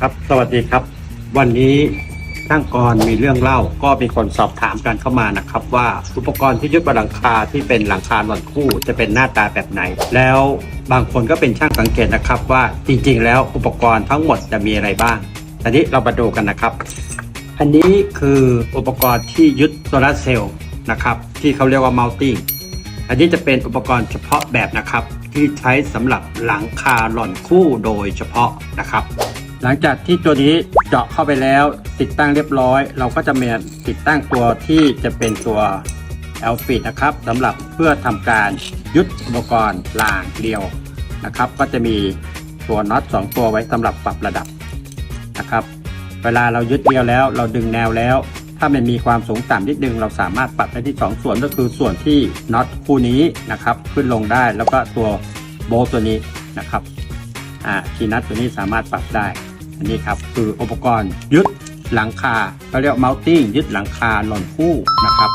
ครับ สวัสดีครับ วันนี้ช่างกรมีเรื่องเล่า ก็มีคนสอบถามกันเข้ามานะครับ ว่าอุปกรณ์ที่ยึดบนหลังคาที่เป็นหลังคาหลอนคู่จะเป็นหน้าตาแบบไหน แล้วบางคนก็เป็นช่างสังเกตนะครับว่าจริง ๆ แล้วอุปกรณ์ทั้งหมดจะมีอะไรบ้างทีนี้เรามาดูกันนะครับ อันนี้คืออุปกรณ์ที่ยึดโซลาร์เซลล์นะครับที่เขาเรียกว่า mounting อันนี้จะเป็นอุปกรณ์เฉพาะแบบนะครับ ที่ใช้สำหรับหลังคาหล่อนคู่โดยเฉพาะนะครับ หลังจากที่ตัวนี้เจาะเข้าไปแล้วติดตั้งเรียบร้อย เราก็จะมีติดตั้งตัวที่จะเป็นตัว l f i t นะครับสำหรับเพื่อทำการยึดอุปกรณ์รางเกลียวนะครับ ก็จะมีตัวน็อต2ตัวไว้สำหรับปรับระดับนะครับ เวลาเรายึดเกลียวแล้ว เราดึงแนวแล้ว ถ้ามันมีความสูงต่ำนิดนึง เราสามารถปรับได้ที่ 2 ส่วนก็คือส่วนที่น็อตคู่นี้นะครับ ขึ้นลงได้แล้วก็ตัวโบตัวนี้นะครับอ่าคีนัทตัวนี้สามารถปรับได้ อันนี้ครับคืออุปกรณ์ยึดหลังคาเราเรียก mounting ยึดหลังคาหล่นคู่นะครับ